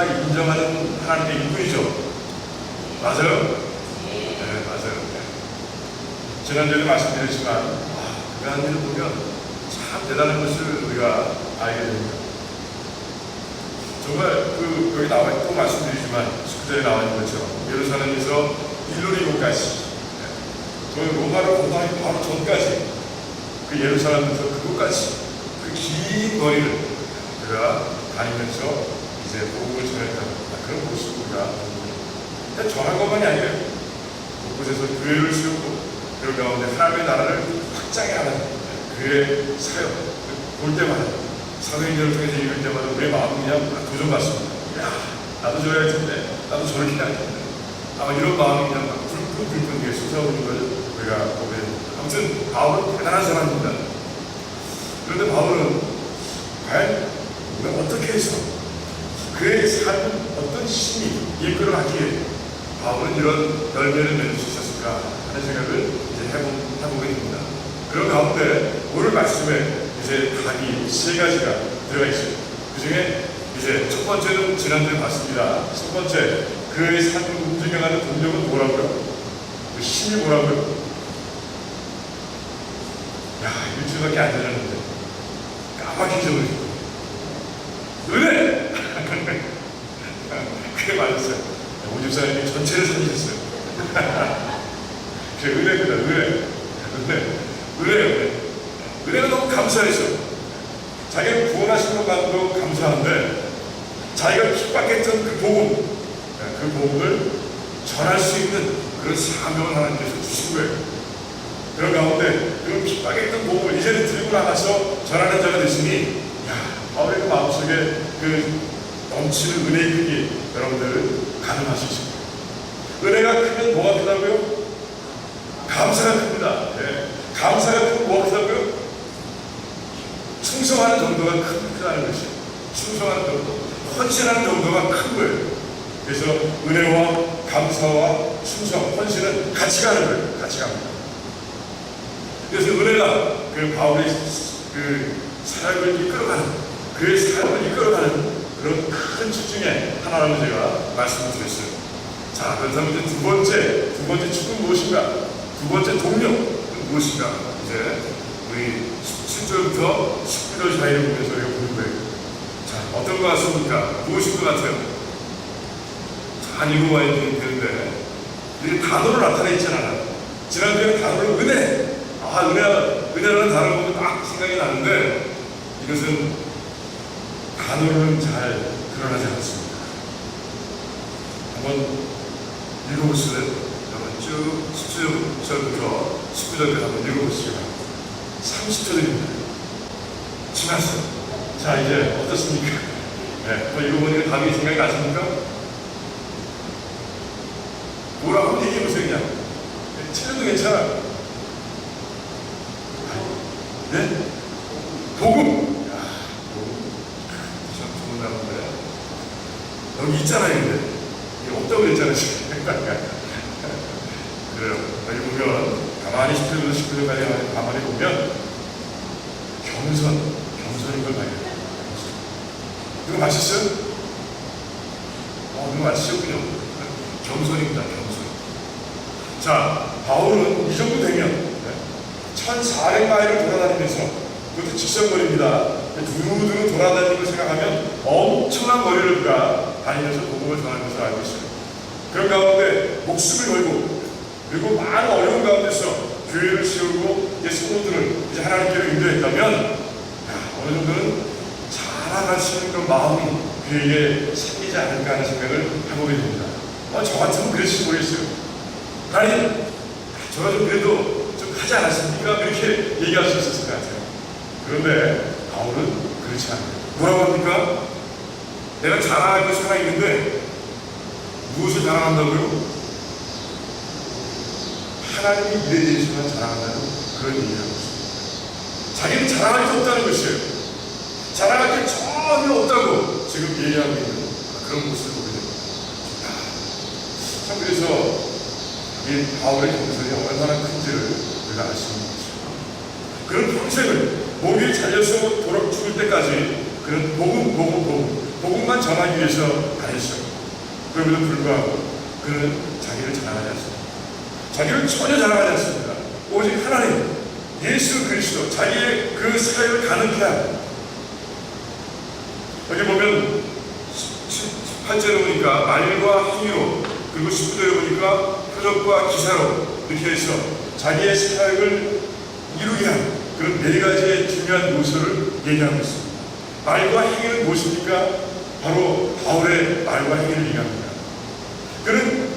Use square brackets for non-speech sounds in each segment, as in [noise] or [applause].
누구나 인정하는 하나님의 일꾼이죠. 맞아요? 네, 맞아요. 네. 지난주에도 말씀드렸지만, 아, 그한 일을 보면 참 대단한 것을 우리가 알게 됩니다. 정말 그, 여기 나와, 또 말씀드리지만, 19절에 나와 있는 것처럼, 예루살렘에서 일루리고까지, 네. 저희 로마로 건너기 바로 전까지, 그 예루살렘에서 그곳까지, 그 긴 거리를 우리가 다니면서 이제 복음을 전했다. 그런 모습을 우리가 근데 전한 것만이 아니라 곳곳에서 교회를 세우고 그 가운데 하나님의 나라를 확장해 하는 그의 사역 볼 때마다 사도행전을 통해서 읽을 때마다 우리의 마음이 그냥 도전 받습니다. 야 나도 저래야 할 텐데 나도 저렇게 해야 할 텐데 아마 이런 마음이 그냥 막 불끈 불끈 위에 솟아오는 걸 우리가 보게. 아무튼 바울은 대단한 사람입니다. 그런데 바울은 과연 우리가 어떻게 해서 그의 삶은 어떤 힘이 이끌어가기에 바울은 이런 열매를 맺을 수 있었을까 하는 생각을 이제 해보, 해보게 됩니다. 그런 가운데 오늘 말씀에 이제 답이 세 가지가 들어가 있어요. 그 중에 이제 첫 번째는 지난주에 봤습니다. 첫 번째, 그의 삶을 움직여가는 동력은 뭐라고요? 그 힘이 뭐라고요? 야, 일주일밖에 안 되는데 까맣게 잊어버리고! [laughs] 그게 맞았어요. 오집사님이 전체를 살리셨어요. 제 은혜입니다, 은혜. 은혜. 은혜, 은혜. 은혜가 너무 감사했어요. 자기를 구원하신 것만도 감사한데, 자기가 핍박했던 그 복음, 그 복음을 전할 수 있는 그런 사명을 하나님께서 주신 거예요. 그런 가운데 그 핍박했던 복음을 이제는 들고 나가서 전하는 자가 됐으니, 야, 바울의 그 마음속에 그 넘치는 은혜의 크기 여러분들 가능하실 수 있습니다. 은혜가 크면 뭐가 크다고요? 감사가 큽니다. 네. 감사가 크면 뭐가 크다고요? 충성하는 정도가 큰, 크다는 것이에요. 충성하는 정도, 헌신하는 정도가 큰 거예요. 그래서 은혜와 감사와 충성, 헌신은 같이 가는 거예요. 같이 갑니다. 그래서 은혜가 그 바울의 그 사역을 이끌어가는, 그의 삶을 이끌어가는 그런 큰 축 중에 하나라고 제가 말씀을 드렸어요. 자, 그렇다면 이제 두 번째, 두 번째 축은 무엇인가? 두 번째 동력은 무엇인가? 이제 우리 7절부터 19절 사이를 보면서 우리가 보는 거예요. 자, 어떤 것 같습니까? 무엇인 것 같아요? 잘 읽어봐야 되는데, 이게 단어로 나타나 있지 않아요. 지난주에는 단어로 은혜, 아, 은혜, 은혜라는 보면 딱 생각이 나는데, 이것은 단어로는 잘 드러나지 않습니다. 한번 읽어보실래요? 한번 쭉 17절부터 19절까지 한번 읽어보시기 바랍니다. 30절입니다. 지났어요. 자, 이제 어떻습니까? [laughs] 네, 읽어보니까 답이 생각이 나십니까? 뭐라고 얘기해보세요, 그냥. 네, 틀려도 괜찮아요. 네? 복음. 참 좋은 단어인데. 여기 있잖아요, 근데. 그랬잖아요, 지금. [laughs] 그래요. 여기 보면, 가만히 10절부터 19절까지 가만히 보면, 경선, 경선인 걸 발견해요. 이거 맞으셨어요? 어, 이거 맞으셨군요. 경선입니다, 경선. 자, 바울은 이 정도 되면, 1400마일을 돌아다니면서, 그것도 직선거리입니다. 두루두루 돌아다니는 걸 생각하면 엄청난 거리를 우리가 다니면서 복음을 전하는 것을 알고 있어요. 그런 가운데 목숨을 걸고 그리고 많은 어려운 가운데서 교회를 세우고 이제 성도들을 이제 하나님께로 인도했다면 야, 어느 정도는 자라갈 수 있는 그런 마음이 그에게 생기지 않을까 하는 생각을 해보게 됩니다. 어, 저 같으면 그랬을지 모르겠어요. 하나님, 저가 좀 그래도 좀 하지 않았습니까? 그렇게 얘기할 수 있었을 것 같아요. 그런데 바울은 그렇지 않아요. 뭐라고 합니까? 내가 자랑하고 살아있는데 자랑한다고요? 하나님이 일에 대해서만 자랑한다는 그런 얘기를 하고 있습니다. 자기는 자랑할 게 없다는 것이에요. 자랑할 게 전혀 없다고 지금 얘기하고 있는 그런 모습을 보게 됩니다. 아, 참 그래서 이 바울의 정선이 얼마나 큰지를 우리가 알 수 있는 거죠. 그런 평생을 목이 잘려서 돌아 죽을 때까지 그런 복음, 복음, 복음, 복음만 전하기 위해서 다녔어요. 그럼에도 불구하고 그는 자기를 자랑하지 않습니다. 자기를 전혀 자랑하지 않습니다. 오직 하나님, 예수 그리스도, 자기의 그 사역을 가능케 한 여기 보면 18절에 보니까 말과 행위로 그리고 19절에 보니까 표적과 기사로 이렇게 해서 자기의 사역을 이루게 한 그런 네 가지의 중요한 요소를 얘기하고 있습니다. 말과 행위는 무엇입니까? 바로 바울의 말과 행위를 얘기합니다. 그는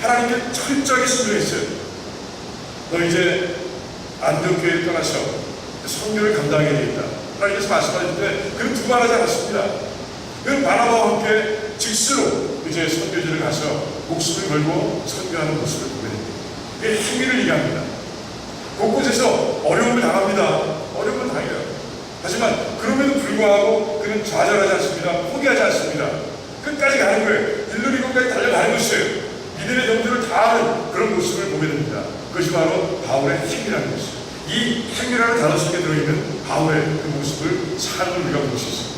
하나님께 철저하게 순종했어요. 너 이제 안동교회를 떠나서 선교를 감당해야 되겠다. 하나님께서 말씀하실 때 그는 두말하지 않았습니다. 그는 바나바와 함께 직수로 이제 선교지를 가서 목숨을 걸고 선교하는 모습을 보게 됩니다. 그의 행위를 얘기합니다. 곳곳에서 어려움을 당합니다. 어려움을 당해요. 하지만 그럼에도 불구하고 그는 좌절하지 않습니다. 포기하지 않습니다. 끝까지 가는 거예요. 일루리고까지 달려가는 것이에요. 믿음의 정도를 다하는 그런 모습을 보게 됩니다. 그것이 바로 바울의 행위라는 것이에요. 이 행위라는 단어 속에 들어있는 바울의 그 모습을 삶을 우리가 볼 수 있습니다.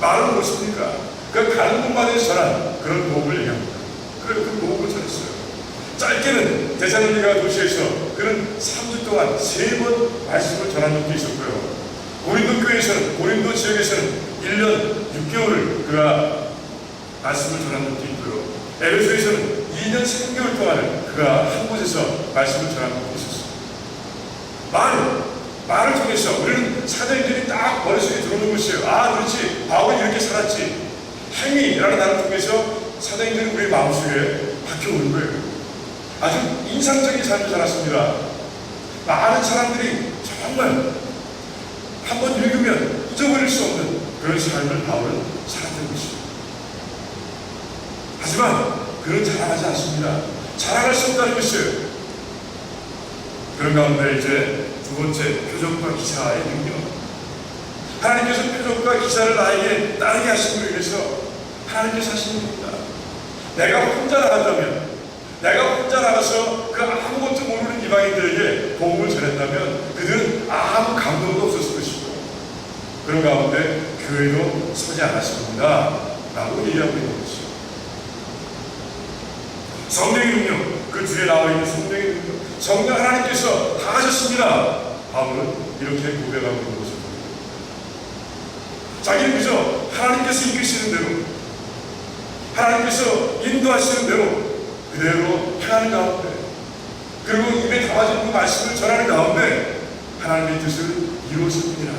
말은 무엇입니까? 그 가는 곳마다 전한 그런 도움을 얘기합니다. 그래서 그 도움을 전했어요. 짧게는 대사로니가 도시에서 그는 3주 동안 세 번 말씀을 전한 적도 있었고요. 고린도 교회에서는 고린도 지역에서는 1년 6개월을 그가 말씀을 전한 적도 있고요. 에베소에서는 2년 3개월 동안을 그가 한 곳에서 말씀을 전한 있었어요. 말, 말을 통해서 우리는 사도행전이 딱 머릿속에 들어오는 것이에요. 아, 그렇지. 바울이 이렇게 살았지. 행위라는 단어를 통해서 사도행전이 우리 마음속에 박혀오는 거예요. 아주 인상적인 삶을 살았습니다. 많은 사람들이 정말 한번 읽으면 잊어버릴 수 없는 그런 삶을 바울은 살았던 것입니다. 하지만 그는 자랑하지 않습니다. 자랑할 수 없다는 것이에요. 그런 가운데 이제 두 번째 표적과 기사의 능력. 하나님께서 표적과 기사를 나에게 따르게 하심을 위해서 하나님께서 하시는 겁니다. 내가 혼자 나간다면 내가 혼자 나가서 그 아무것도 모르는 이방인들에게 복음을 전했다면 그들은 아무 감동도 없었을 것이고 그런 가운데 교회도 서지 않았을 겁니다. 라고 얘기하고 있는 것이죠. 성령의 능력, 그 뒤에 나와 있는 성령의 능력, 성령 하나님께서 다 하셨습니다. 바울은 이렇게 고백하고 있는 것입니다. 자기는 그저 하나님께서 이끄시는 대로, 하나님께서 인도하시는 대로 그대로 행하는 가운데, 그리고 입에 담아진 그 말씀을 전하는 가운데 하나님의 뜻을 이루었을 뿐이라고,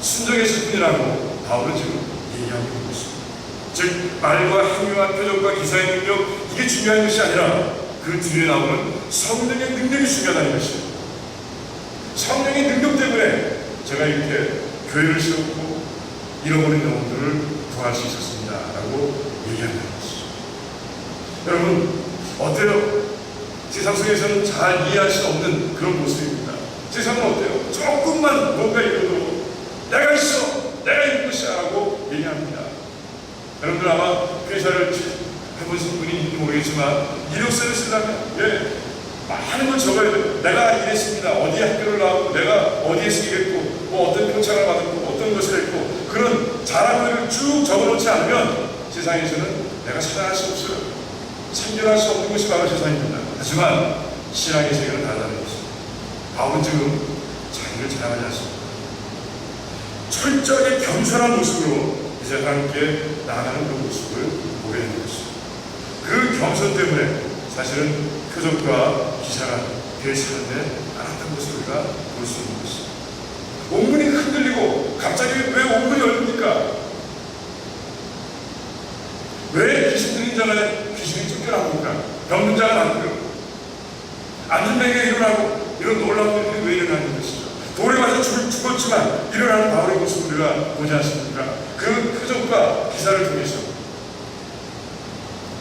순종했을 뿐이라고 바울은 지금 얘기하고 있는 것입니다. 즉 말과 행위와 표정과 기사의 능력 이게 중요한 것이 아니라 그 뒤에 나오는 성령의 능력이 중요하다는 것이에요. 성령의 능력 때문에 제가 이렇게 교회를 세웠고 잃어버린 영혼들을 구할 수 있었습니다 라고 얘기한다는 것이죠. 여러분 어때요? 세상 속에서는 잘 이해할 수 없는 그런 모습입니다. 세상은 어때요? 조금만 뭔가 이뤄도 내가 있어, 내가 있는 것이야 라고 얘기합니다. 여러분들 아마 회사를 해보신 분이 있는지 모르겠지만 이력서를 쓰려면 예, 많은 걸 적어야 돼요. 내가 이랬습니다. 어디 학교를 나왔고 내가 어디에서 일했고 뭐 어떤 평창을 받았고 어떤 것을 했고 그런 자랑들을 쭉 적어놓지 않으면 세상에서는 내가 살아날 수 없어요. 생존할 수 없는 것이 바로 세상입니다. 하지만 신앙의 세계는 다르다는 것입니다. 바울은 지금 자기를 자랑하지 않습니다. 철저하게 겸손한 모습으로 이제 하나님께 나아가는 그 모습을 보게 되는. 그 겸손 때문에 사실은 표적과 기사가 삶에 알았던 것을 우리가 볼 수 있는 것이죠. 온문이 흔들리고 갑자기 왜 온문이 열립니까? 왜 귀신 들린 자가 귀신이 쫓겨납니까? 병든 자가 낫고요. 앉은 자에게 일어나고 이런 놀라운 일이 왜 일어나는 것이죠? 돌에 맞아 죽, 죽었지만 일어나는 바울의 모습을 우리가 보지 않습니까? 그 표적과 기사를 통해서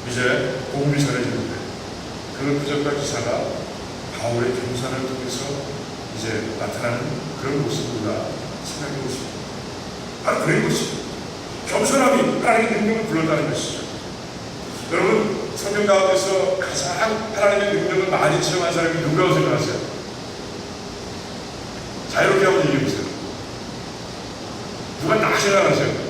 이제 복음이 전해지는데 그 표적과 기사가 바울의 경산을 통해서 이제 나타나는 그런 우리가 생각해 보십니다. 바로 그런 것이죠. 겸손함이 하나님의 능력을 불렀다는 것이죠. 여러분 성경 가운데서 가장 하나님의 능력을 많이 체험한 사람이 누구라고 생각하세요? 자유롭게 한번 얘기해 보세요. 누가 딱 생각하세요?